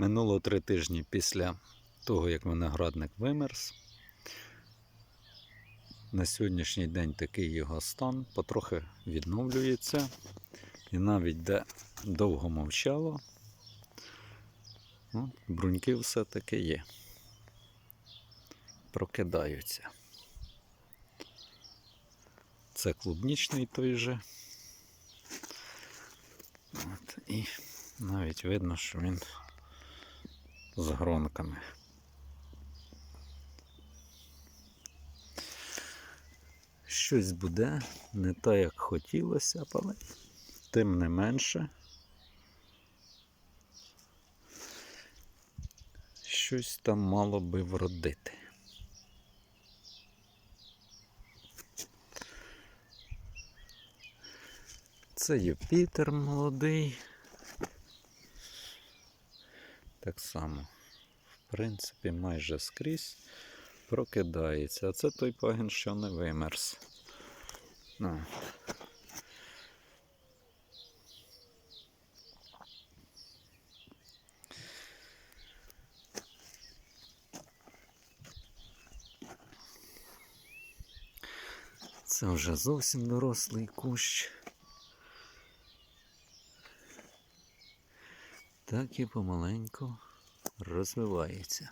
Минуло три тижні після того, як виноградник вимерз. На сьогоднішній день такий його стан потрохи відновлюється. І навіть де довго мовчало, от, бруньки все-таки є. Прокидаються. Це клубнічний той же. От, і навіть видно, що він з гронками. Щось буде не так, як хотілося, але тим не менше. Щось там мало би вродити. Це Юпітер молодий. Так само, в принципі, майже скрізь прокидається. А це той пагін, що не вимерз. Ну. Це вже зовсім дорослий кущ. Так і помаленьку розвивається.